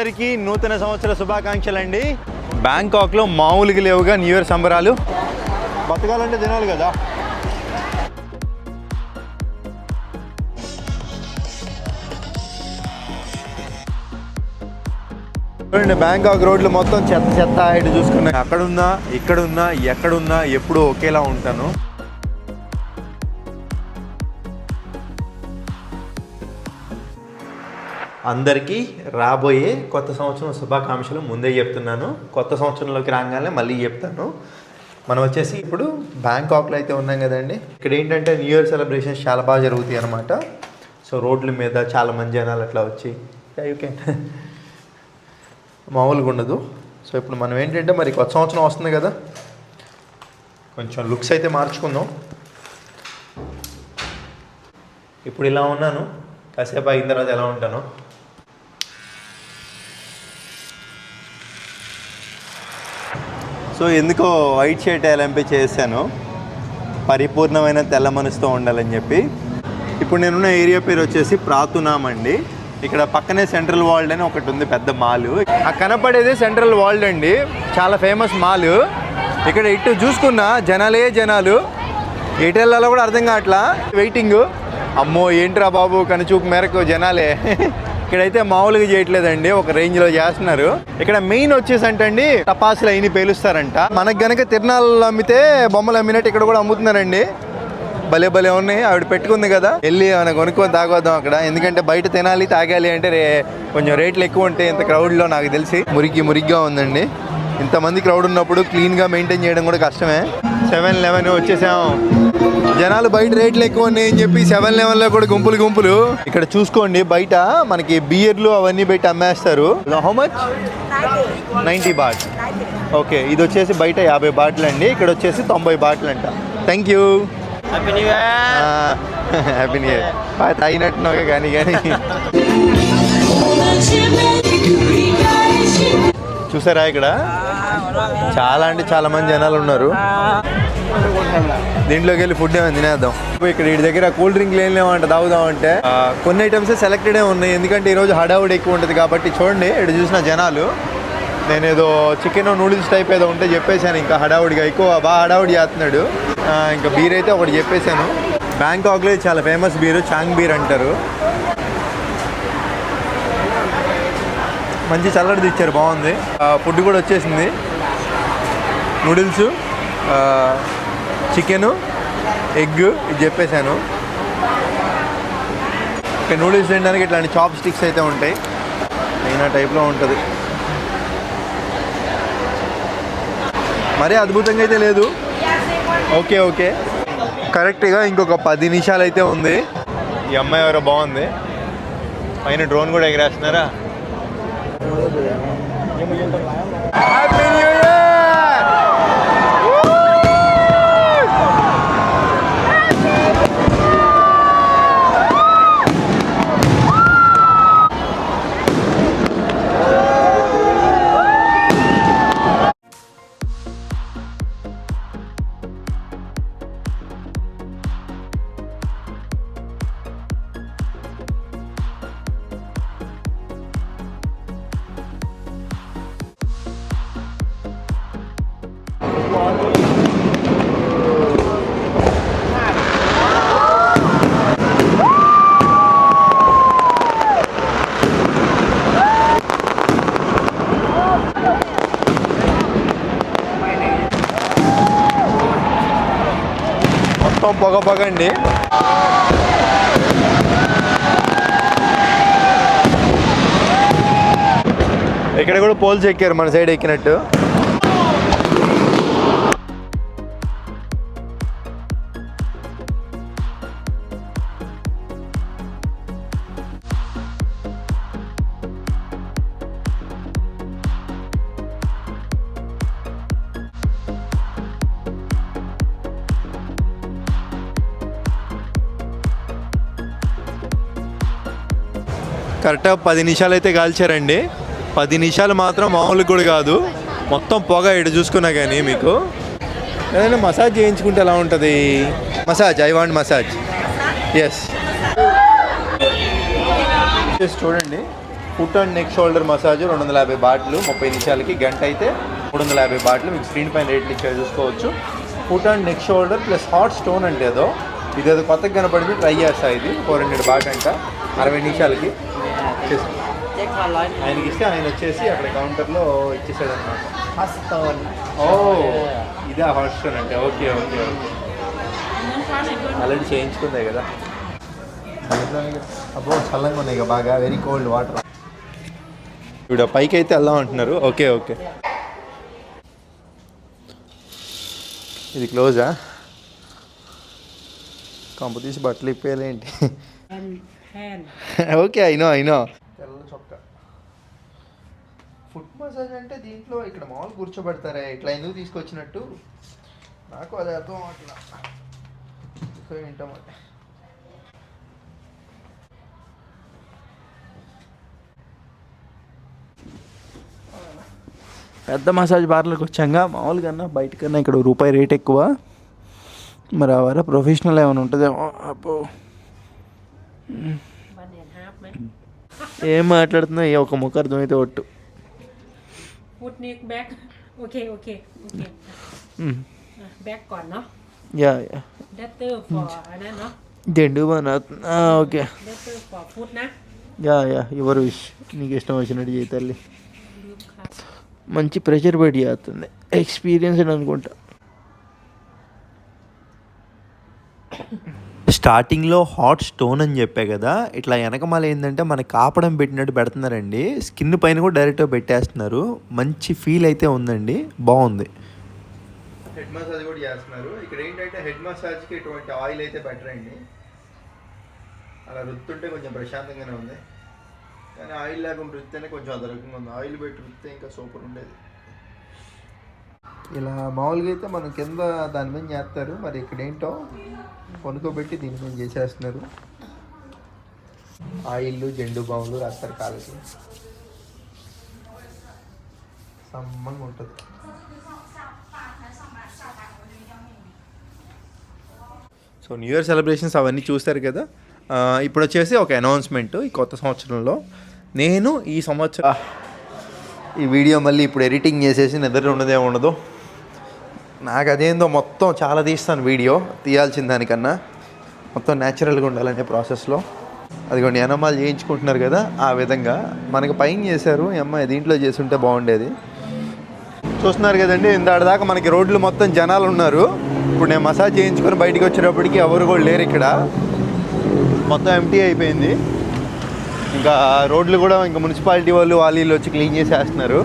అందరికీ నూతన సంవత్సర శుభాకాంక్షలు అండి బ్యాంకాక్లో మామూలుగా లేవుగా న్యూ ఇయర్ సంబరాలు. బతకాలంటే తినాలి కదా. చూడండి బ్యాంకాక్ రోడ్లు మొత్తం చెత్త చెత్త ఇటు చూసుకున్నా అక్కడున్నా ఇక్కడున్నా ఎక్కడున్నా ఎప్పుడు ఒకేలా ఉంటాను. అందరికీ రాబోయే కొత్త సంవత్సరం శుభాకాంక్షలు ముందే చెప్తున్నాను. కొత్త సంవత్సరంలోకి రాగానే మళ్ళీ చెప్తాను. మనం వచ్చేసి ఇప్పుడు బ్యాంకాక్లో అయితే ఉన్నాం కదండి. ఇక్కడ ఏంటంటే న్యూ ఇయర్ సెలబ్రేషన్స్ చాలా బాగా జరుగుతాయి అనమాట సో రోడ్ల మీద చాలా మంది జనాలు అట్లా వచ్చి యూ కెన్ మామూలుగా ఉండదు. సో ఇప్పుడు మనం ఏంటంటే మరి కొత్త సంవత్సరం వస్తుంది కదా. కొంచెం లుక్స్ అయితే మార్చుకుందాం. ఇప్పుడు ఇలా ఉన్నాను. కాసేపు అయిన తర్వాత ఎలా ఉంటాను. సో ఎందుకో వైట్ షర్ట్ ఎలంపి చేశాను. పరిపూర్ణమైన తెల్ల మనసుతో ఉండాలని చెప్పి. ఇప్పుడు నేనున్న ఏరియా పేరు వచ్చేసి ప్రాతునామ్ అండి. ఇక్కడ పక్కనే సెంట్రల్ వరల్డ్ అని ఒకటి ఉంది పెద్ద మాల్. ఆ కనపడేది సెంట్రల్ వరల్డ్ అండి. చాలా ఫేమస్ మాల్. ఇక్కడ ఇటు చూసుకున్న జనాలే జనాలు. ఎటు కూడా అర్థం కావట్లా. వెయిటింగ్. అమ్మో ఏంట్రా బాబు కనుచూపు మేరకు జనాలే. ఇక్కడైతే మామూలుగా చేయట్లేదండి ఒక రేంజ్లో చేస్తున్నారు. ఇక్కడ మెయిన్ వచ్చేసి అంటండి టపాసులు అయిన పేలుస్తారంట. మనకు గనక తిరునాళ్ళు అమ్మితే బొమ్మలు అమ్మినట్టు ఇక్కడ కూడా అమ్ముతున్నారండి. భలే భలే ఉన్నాయి ఆవిడ పెట్టుకుంది కదా. వెళ్ళి ఏమైనా కొనుక్కొని తాగొద్దాం అక్కడ. ఎందుకంటే బయట తినాలి తాగాలి అంటే రే కొంచెం రేట్లు ఎక్కువ ఉంటాయి ఇంత క్రౌడ్లో నాకు తెలిసి మురికి మురిగ్గా ఉందండి. ఇంతమంది క్రౌడ్ ఉన్నప్పుడు క్లీన్గా మెయింటైన్ చేయడం కూడా కష్టమే. సెవెన్ లెవెన్ వచ్చేసాం. జనాలు బయట రేట్లు ఎక్కువ ఉన్నాయని చెప్పి సెవెన్ లెవెన్లో కూడా గుంపులు గుంపులు. ఇక్కడ చూసుకోండి బయట మనకి బియర్లు అవన్నీ పెట్టి అమ్మేస్తారు. How much ninety. Bat okay ఇది వచ్చేసి బయట యాభై బాటిల్ అండి ఇక్కడ వచ్చేసి తొంభై బాటిల్ అంట thank you happy new year happy new year బాగా తాగినట్టున్నావు కానీ కానీ చూసారా ఇక్కడ? చాలా అంటే చాలా మంది జనాలు ఉన్నారు. దీంట్లోకి వెళ్ళి ఫుడ్ ఏమైనా తినేద్దాం. ఇక్కడ వీటి దగ్గర కూల్ డ్రింక్ ఏం లేవంట తాగుదాం అంటే. కొన్ని ఐటమ్స్ సెలెక్టెడే ఉన్నాయి. ఎందుకంటే ఈరోజు హడావుడి ఎక్కువ ఉంటుంది కాబట్టి చూడండి ఇక్కడ చూసిన జనాలు. నేను ఏదో చికెన్ నూడిల్స్ టైప్ ఏదో ఉంటే చెప్పేశాను ఇంకా హడావుడిగా ఎక్కువ బాగా హడావుడి చేస్తున్నాడు. ఇంకా బీర్ అయితే ఒకటి చెప్పేశాను. బ్యాంకాక్లో చాలా ఫేమస్ బీరు చాంగ్ బీర్ అంటారు. మంచి చల్లడిది ఇచ్చారు బాగుంది. ఫుడ్ కూడా వచ్చేసింది. నూడిల్స్ చికెను ఎగ్ ఇది చెప్పేశాను. ఇక నూడిల్స్ తినడానికి ఇట్లాంటి చాప్ స్టిక్స్ అయితే ఉంటాయి. అయినా టైప్లో ఉంటుంది. మరీ అద్భుతంగా అయితే లేదు. Okay okay. కరెక్ట్గా ఇంకొక పది నిమిషాలు అయితే ఉంది. ఈ అమ్మాయి ఎవరో బాగుంది. పైన డ్రోన్ కూడా ఎగరేస్తున్నారా? హ్యాపీ న్యూ పొగ పొగ అండి ఇక్కడ కూడా పోల్స్ ఎక్కారు మన సైడ్ ఎక్కినట్టు. కరెక్ట్గా పది నిమిషాలు అయితే కాల్చారండి. పది నిమిషాలు మాత్రం మామూలు కూడా కాదు. మొత్తం పొగ ఇటు చూసుకున్నా కానీ మీకు. ఏదైనా మసాజ్ చేయించుకుంటే ఎలా ఉంటుంది? Massage I want massage. Yes చూడండి. Foot and neck shoulder massage రెండు వందల యాభై బాట్లు ముప్పై నిమిషాలకి గంట అయితే మూడు వందల యాభై బాట్లు మీకు స్క్రీన్ పైన రేట్లు ఇచ్చే చూసుకోవచ్చు. Foot and neck shoulder plus hot stone అంటే ఏదో. ఇదేదో కొత్తగా కనపడింది ట్రై చేస్తా ఇది. ఫోర్ హండ్రెడ్ బాట్ అంట. అరవై నిమిషాలకి. Line. ఆయనకి ఇస్తే ఆయన వచ్చేసి అక్కడ కౌంటర్లో ఇచ్చేసాడు అనమాట. ఓ ఇదే హాట్ స్టోన్ అంటే. Okay okay okay. ఆల్రెడీ చేయించుకుందే కదా. అబ్బో చల్లంగా ఉన్నాయి ఇక బాగా. వెరీ కోల్డ్ వాటర్ ఇప్పుడు పైకి అయితే వెళ్దాం అంటున్నారు. Okay okay. ఇది క్లోజా? కంప తీసి బట్టలు ఇప్పేయాలేంటి ఓకే అయినో అయినో తెల్ల చొక్క ఫుట్ మసాజ్ అంటే దీంట్లో ఇక్కడ మామూలు కూర్చోబెడతారా ఇట్లా ఎందుకు తీసుకొచ్చినట్టు? నాకు అది అర్థం అవట్లా వింటాం పెద్ద మసాజ్ బార్లకు వచ్చాక మామూలుగా బయటకన్నా ఇక్కడ రూపాయి రేట్ ఎక్కువ. మరి ఆ వారా ప్రొఫెషనల్ ఏమైనా ఉంటుందేమో అబ్బో. ఏం మాట్లాడుతున్నా ఏ ఒక ముఖర్దం అయితే ఒట్టు. พุทนิกแบ็คโอเค โอเค โอเคแบ็คก่อนเนาะ యా యా เดตเตอร์ for อันนั้นเนาะ జెండు మన ఓకే เดตเตอร์ for พุทนะ యా యా ఎవరు విష్ నీకు ఇష్టం వచ్చినట్టు చేయి తల్లిลืมค่ะ మంచి ప్రెషర్ పెట్టి చేస్తుంది ఎక్స్పీరియన్స్ అనుకుంటా స్టార్టింగ్లో హాట్ స్టోన్ అని చెప్పే కదా ఇట్లా వెనకమాల ఏంటంటే మనకి కాపడం పెట్టినట్టు పెడుతున్నారండి. స్కిన్ పైన కూడా డైరెక్ట్గా పెట్టేస్తున్నారు. మంచి ఫీల్ అయితే ఉందండి. బాగుంది. హెడ్ మసాజ్ కూడా చేస్తున్నారు. ఇక్కడ ఏంటంటే హెడ్ మసాజ్కి ఇటువంటి ఆయిల్ అయితే బెటర్ అండి. అలా రుత్తుంటే కొంచెం ప్రశాంతంగానే ఉంది. కానీ ఆయిల్ లేకుండా రుత్తేనే కొంచెం అదరకంగా ఉంది. ఆయిల్ పెట్టి రుత్తే ఇంకా సూపర్ ఉండేది. ఇలా మామూలుగా అయితే మనం కింద దాని మీద చేస్తారు. మరి ఇక్కడ ఏంటో కొనుక్కోబెట్టి దీని మీద చేసేస్తున్నారు. ఆయిల్ జెండు బాములు రాస్తారు కాళ్ళకి. సమ్మంగా ఉంటుంది. సో న్యూ ఇయర్ సెలబ్రేషన్స్ అవన్నీ చూస్తారు కదా? ఇప్పుడు వచ్చేసి ఒక అనౌన్స్మెంట్ ఈ కొత్త సంవత్సరంలో. నేను ఈ సంవత్సరం ఈ వీడియో మళ్ళీ ఇప్పుడు ఎడిటింగ్ చేసేసి నిద్ర ఉండదే ఉండదు. నాకు అదేందో మొత్తం చాలా తీస్తాను వీడియో తీయాల్సిన దానికన్నా. మొత్తం న్యాచురల్గా ఉండాలనే ప్రాసెస్లో అదిగోండి ఎనమాలు చేయించుకుంటున్నారు కదా ఆ విధంగా. మనకి పైన చేశారు ఈ అమ్మాయి దీంట్లో చేసుంటే బాగుండేది. చూస్తున్నారు కదండి ఇందాటి దాకా మనకి రోడ్లు మొత్తం జనాలు ఉన్నారు. ఇప్పుడు నేను మసాజ్ చేయించుకొని బయటికి వచ్చేటప్పటికి ఎవరు కూడా లేరు ఇక్కడ. మొత్తం ఎంటీ అయిపోయింది. ఇంకా రోడ్లు కూడా ఇంకా మున్సిపాలిటీ వాళ్ళు వాళ్ళు వీళ్ళు వచ్చి క్లీన్ చేసేస్తున్నారు.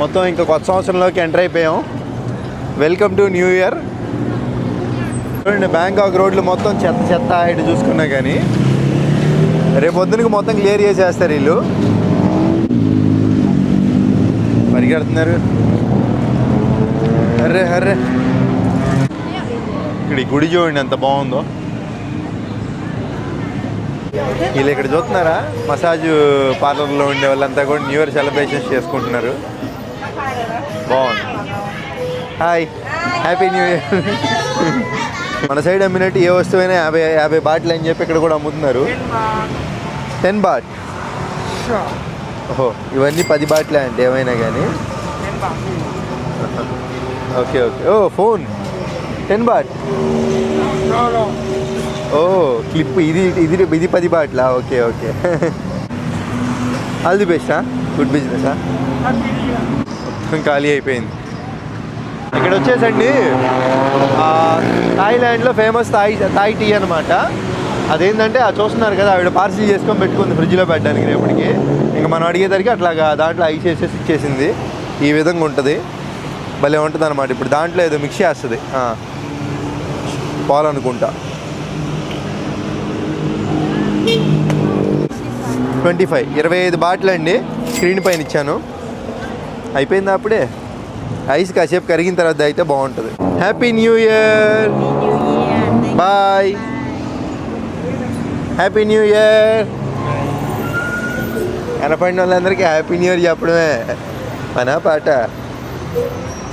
మొత్తం ఇంకా కొత్త సంవత్సరంలోకి ఎంటర్ అయిపోయాం. వెల్కమ్ టు న్యూ ఇయర్ చూడండి బ్యాంకాక్ రోడ్లు మొత్తం చెత్త చెత్త ఇటు చూసుకున్నా కానీ రేపు పొద్దునకి మొత్తం క్లియర్ చేసేస్తారు వీళ్ళు. పరిగెడుతున్నారు. అర్రే అర్రే. ఇక్కడ ఈ గుడి చూడండి ఎంత బాగుందో. వీళ్ళు ఇక్కడ చూస్తున్నారా? మసాజ్ పార్లర్లో ఉండే వాళ్ళంతా కూడా న్యూ ఇయర్ సెలబ్రేషన్స్ చేసుకుంటున్నారు. బాగుంది. హాయ్. Happy new year. మన సైడ్ అమ్మినట్టు ఏ వస్తువైనా యాభై యాభై బాటిల్ అని చెప్పి ఇక్కడ కూడా అమ్ముతున్నారు. Ten baht. ఓహో ఇవన్నీ పది బాటిలే అంటే ఏమైనా కానీ? Okay okay. ఓ ఫోన్. Ten baht? ఓ క్లిప్ ఇది ఇది ఇది పది Batla? Okay okay. All the బెస్టా గుడ్ బిజినెసా మొత్తం ఖాళీ అయిపోయింది. ఇక్కడ వచ్చేసండి. థాయిలాండ్లో ఫేమస్ థాయ్ థాయ్ టీ అనమాట అదేంటంటే అది చూస్తున్నారు కదా ఆవిడ పార్సిల్ చేసుకొని పెట్టుకుంది ఫ్రిడ్జ్లో పెట్టడానికి రేపటికి. ఇంకా మనం అడిగేసరికి అట్లాగా దాంట్లో ఐస్ వేసేసి ఇచ్చేసింది. ఈ విధంగా ఉంటుంది. భలే ఉంటుంది అనమాట ఇప్పుడు దాంట్లో ఏదో మిక్స్ చేస్తుంది. ఆ. పాలు అనుకుంటా ట్వంటీ ఫైవ్ ఇరవై ఐదు బాటిల్ అండి. స్క్రీన్ పైన ఇచ్చాను. అయిపోయింది అప్పుడే? ఐస్ కాసేపు కరిగిన తర్వాత అయితే బాగుంటుంది. Happy new year boy happy new year కనపడిన వాళ్ళందరికీ హ్యాపీ న్యూ ఇయర్ చెప్పడమే. మన పాట.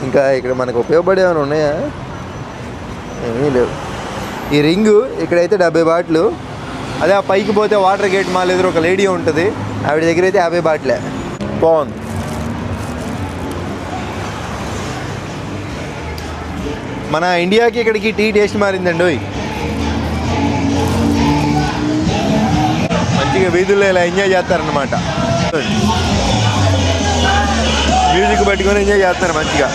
ఇంకా ఇక్కడ మనకు ఉపయోగపడేమైనా ఉన్నాయా? ఏమీ లేవు. ఈ రింగు ఇక్కడైతే డెబ్బై బాట్లు. అదే ఆ పైకి పోతే వాటర్ గేట్ మాల్ ఎదురు ఒక లేడీ ఉంటుంది. ఆవిడ దగ్గర అయితే యాభై బాట్లే. బాగుంది. మన ఇండియాకి ఇక్కడికి టీ టేస్ట్ మారిందండి ఓయ్. మంచిగా వీధుల్లో ఇలా ఎంజాయ్ చేస్తారనమాట మ్యూజిక్ పెట్టుకొని ఎంజాయ్ చేస్తారు మంచిగా.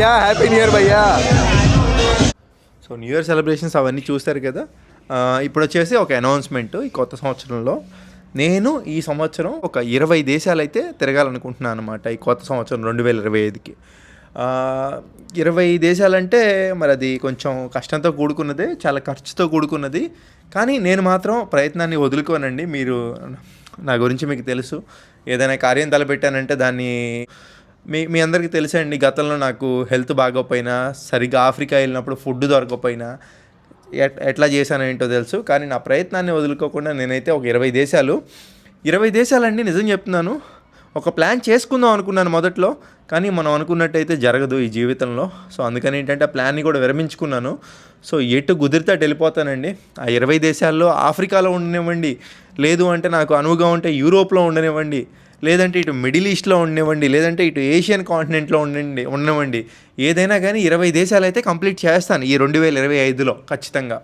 భయ్యా హ్యాపీ న్యూ ఇయర్ భయ్యా. సో న్యూ ఇయర్ సెలబ్రేషన్స్ అవన్నీ చూస్తారు కదా? ఇప్పుడు వచ్చేసి ఒక అనౌన్స్మెంట్ ఈ కొత్త సంవత్సరంలో. నేను ఈ సంవత్సరం ఒక ఇరవై దేశాలు అయితే తిరగాలనుకుంటున్నాను అనమాట ఈ కొత్త సంవత్సరం రెండు వేల ఇరవై ఐదుకి. ఇరవై దేశాలంటే మరి అది కొంచెం కష్టంతో కూడుకున్నదే చాలా ఖర్చుతో కూడుకున్నది. కానీ నేను మాత్రం ప్రయత్నాన్ని వదులుకోనండి. మీరు నా గురించి మీకు తెలుసు. ఏదైనా కార్యం తలపెట్టానంటే దాన్ని మీ మీ అందరికీ తెలుసండి గతంలో నాకు హెల్త్ బాగోపోయినా సరిగ్గా ఆఫ్రికా వెళ్ళినప్పుడు ఫుడ్ దొరకకపోయినా ఎట్ ఎట్లా చేశానో ఏంటో తెలుసు కానీ నా ప్రయత్నాన్ని వదులుకోకుండా నేనైతే ఒక ఇరవై దేశాలు ఇరవై దేశాలండి నిజం చెప్తున్నాను. ఒక ప్లాన్ చేసుకుందాం అనుకున్నాను మొదట్లో కానీ మనం అనుకున్నట్టయితే జరగదు ఈ జీవితంలో. సో అందుకని ఏంటంటే ఆ ప్లాన్ని కూడా విరమించుకున్నాను. సో ఎటు కుదిరితే అటు వెళ్ళిపోతానండి. ఆ ఇరవై దేశాల్లో ఆఫ్రికాలో ఉండనివ్వండి లేదు అంటే నాకు అనువుగా ఉంటే యూరోప్లో ఉండనివ్వండి లేదంటే ఇటు మిడిల్ ఈస్ట్లో ఉండనివ్వండి లేదంటే ఇటు ఏషియన్ కాంటినెంట్లో ఉండండి ఉండనివ్వండి. ఏదైనా కానీ ఇరవై దేశాలు అయితే కంప్లీట్ చేస్తాను ఈ రెండు వేల ఇరవై ఐదులో ఖచ్చితంగా.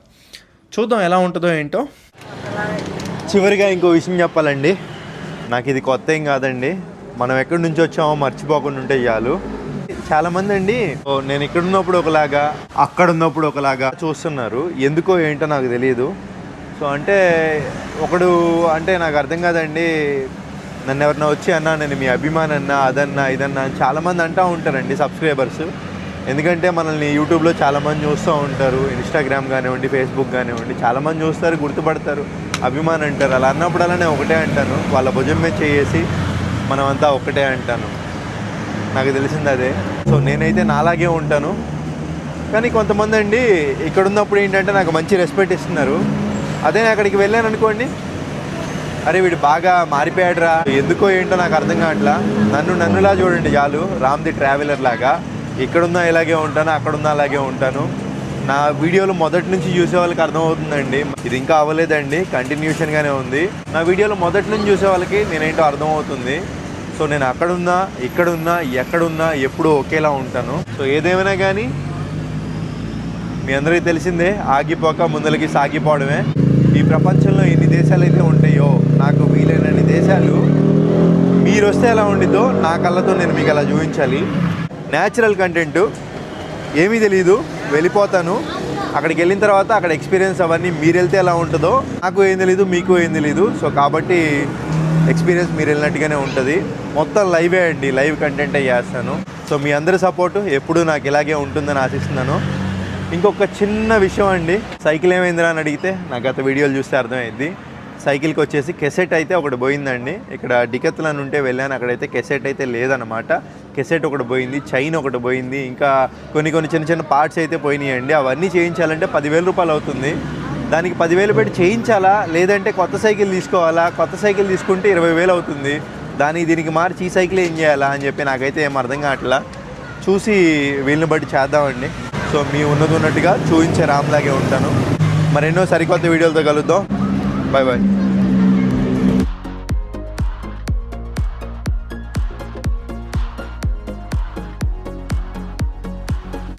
చూద్దాం ఎలా ఉంటుందో ఏంటో. చివరిగా ఇంకో విషయం చెప్పాలండి. నాకు ఇది కొత్త ఏం కాదండి. మనం ఎక్కడి నుంచి వచ్చామో మర్చిపోకుండా ఉంటే చాలు. చాలామంది అండి ఓ, నేను ఇక్కడ ఉన్నప్పుడు ఒకలాగా అక్కడ ఉన్నప్పుడు ఒకలాగా చూస్తున్నారు. ఎందుకో ఏంటో నాకు తెలియదు సో అంటే ఒకడు అంటే నాకు అర్థం కాదండి. నన్ను ఎవరన్నా వచ్చి అన్నా నేను మీ అభిమానన్నా అదన్నా ఇదన్నా అని చాలామంది అంటూ ఉంటారండి సబ్స్క్రైబర్స్. ఎందుకంటే మనల్ని యూట్యూబ్లో చాలామంది చూస్తూ ఉంటారు ఇన్స్టాగ్రామ్ కానివ్వండి ఫేస్బుక్ కానివ్వండి చాలామంది చూస్తారు గుర్తుపడతారు అభిమాన్ అంటారు. అలా అన్నప్పుడల్లా నేను ఒకటే అంటాను వాళ్ళ భుజం మీద చేసి మనమంతా ఒకటే అంటాను. నాకు తెలిసింది అదే. సో నేనైతే నాలాగే ఉంటాను. కానీ కొంతమంది అండి ఇక్కడ ఉన్నప్పుడు ఏంటంటే నాకు మంచి రెస్పెక్ట్ ఇస్తున్నారు. అదే నేను అక్కడికి వెళ్ళాను అనుకోండి అరే వీడు బాగా మారిపోయాడురా. ఎందుకో ఏంటో నాకు అర్థం కావట్లా. నన్ను నన్నులా చూడండి చాలు రామ్ది ట్రావెలర్ లాగా. ఇక్కడున్నా ఇలాగే ఉంటాను అక్కడున్నా అలాగే ఉంటాను. నా వీడియోలు మొదటి నుంచి చూసే వాళ్ళకి అర్థమవుతుందండి. ఇది ఇంకా అవ్వలేదండి. కంటిన్యూషన్గానే ఉంది. నా వీడియోలు మొదటి నుంచి చూసే వాళ్ళకి నేనేంటో అర్థమవుతుంది. సో నేను అక్కడున్నా ఇక్కడున్నా ఎక్కడున్నా ఎప్పుడూ ఒకేలా ఉంటాను. సో ఏదేమైనా కానీ మీ అందరికీ తెలిసిందే ఆగిపోక ముందలకి సాగిపోవడమే. ఈ ప్రపంచంలో ఎన్ని దేశాలు అయితే ఉంటాయి వీలైనన్ని మీరు వస్తే ఎలా ఉండిద్దో నా కళ్ళతో నేను మీకు అలా చూపించాలి. న్యాచురల్ కంటెంట్ ఏమీ తెలీదు వెళ్ళిపోతాను. అక్కడికి వెళ్ళిన తర్వాత అక్కడ ఎక్స్పీరియన్స్ అవన్నీ మీరు వెళ్తే ఎలా ఉంటుందో నాకు ఏం తెలీదు మీకు ఏం తెలీదు. సో కాబట్టి ఎక్స్పీరియన్స్ మీరు వెళ్ళినట్టుగానే ఉంటుంది. మొత్తం లైవే అండి లైవ్ కంటెంటే చేస్తాను. సో మీ అందరి సపోర్టు ఎప్పుడూ నాకు ఇలాగే ఉంటుందని ఆశిస్తున్నాను. ఇంకొక చిన్న విషయం అండి సైకిల్ ఏమైందిరా అని అడిగితే నాకు గత వీడియోలు చూస్తే అర్థమైంది. సైకిల్కి వచ్చేసి కెసెట్ అయితే ఒకటి పోయిందండి. ఇక్కడ డికెత్లను ఉంటే వెళ్ళాను అక్కడైతే కెసెట్ అయితే లేదనమాట కెసెట్ ఒకటి పోయింది చైన్ ఒకటి పోయింది ఇంకా కొన్ని కొన్ని చిన్న చిన్న పార్ట్స్ అయితే పోయినాయండి. అవన్నీ చేయించాలంటే పదివేల రూపాయలు అవుతుంది. దానికి పదివేలు పెట్టి చేయించాలా? లేదంటే కొత్త సైకిల్ తీసుకోవాలా? కొత్త సైకిల్ తీసుకుంటే ఇరవై వేలు అవుతుంది. దానికి దీనికి మార్చి ఈ సైకిల్ ఏం చేయాలా అని చెప్పి నాకైతే ఏం అర్థం కావట్లా. చూసి వీళ్ళని బట్టి చేద్దామండి. సో మీ ఉన్నది ఉన్నట్టుగా చూపించే రామ్లాగే ఉంటాను. మరెన్నో సరికొత్త వీడియోలతో కలుద్దాం. Bye bye